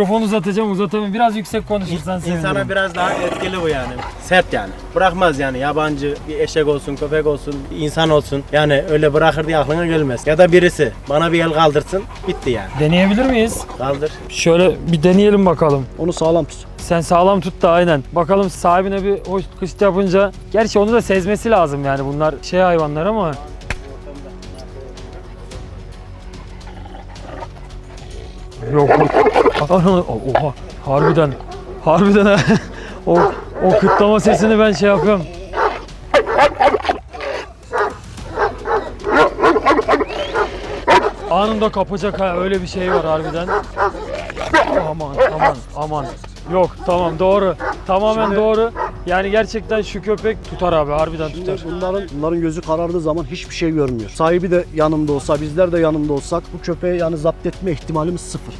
Mikrofonu uzatacağım uzatamıyorum. Biraz yüksek konuşursan sevinirim. İnsana biraz daha etkili bu yani. Sert yani. Bırakmaz yani yabancı bir eşek olsun, köpek olsun, bir insan olsun. Yani öyle bırakır diye aklına gelmez. Ya da birisi bana bir el kaldırsın bitti yani. Deneyebilir miyiz? Kaldır. Şöyle bir deneyelim bakalım. Onu sağlam tut. Sen sağlam tut da aynen. Bakalım sahibine bir hoş kışt yapınca. Gerçi onu da sezmesi lazım yani bunlar şey hayvanlar ama. Yok Oha harbiden. Harbiden ha. o, o kıtlama sesini ben şey yapıyorum. Anında kapacak ha öyle bir şey var harbiden. Aman aman aman. Yok tamam doğru. Tamamen doğru. Yani gerçekten şu köpek tutar abi harbiden Şimdi tutar. bunların bunların gözü karardığı zaman hiçbir şey görmüyor. Sahibi de yanımda olsa, bizler de yanımda olsak bu köpeği yani zapt etme ihtimalimiz sıfır.